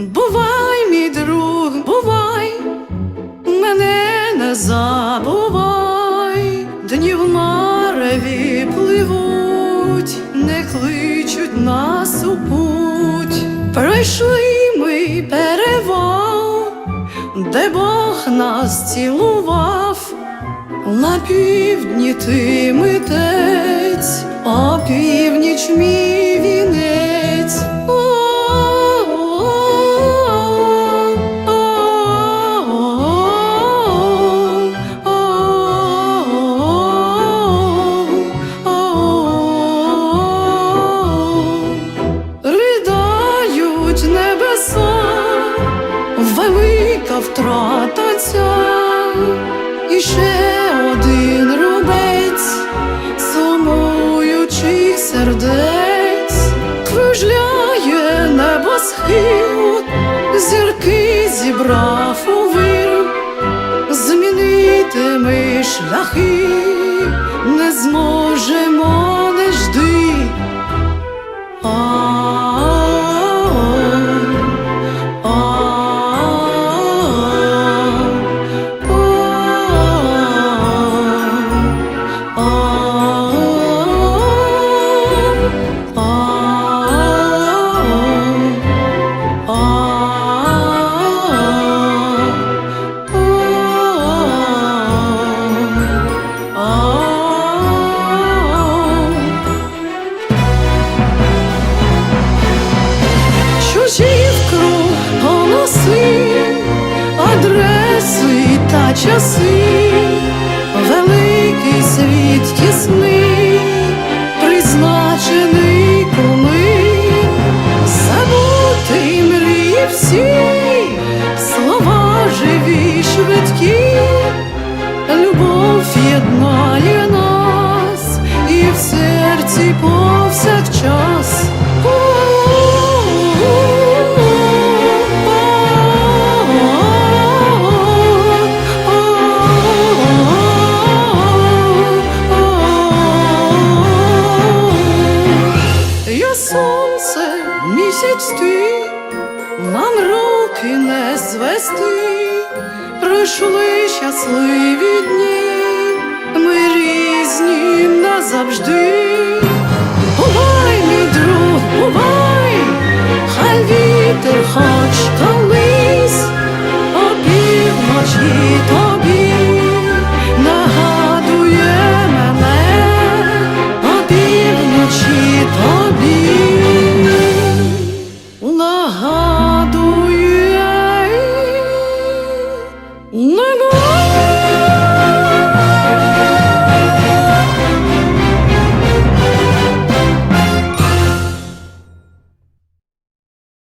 Бувай, мій друг, бувай, мене не забувай, дні в мареві пливуть, не кличуть нас у путь. Пройшли ми перевал, де Бог нас цілував, на півдні ти митець, Ридають небеса, велика втрата ця, і ще один рубець, сумуючих сердець, кружляє небосхил, зірки зібрав у вир, змінити ми шляхи, не зможемо, голоси, адреси та часи, місяць ти, нам роки не звести, пройшли щасливі дні, ми різні назавжди. Бувай, мій друг, бувай, хай вітер хоч колись, опівночі тобі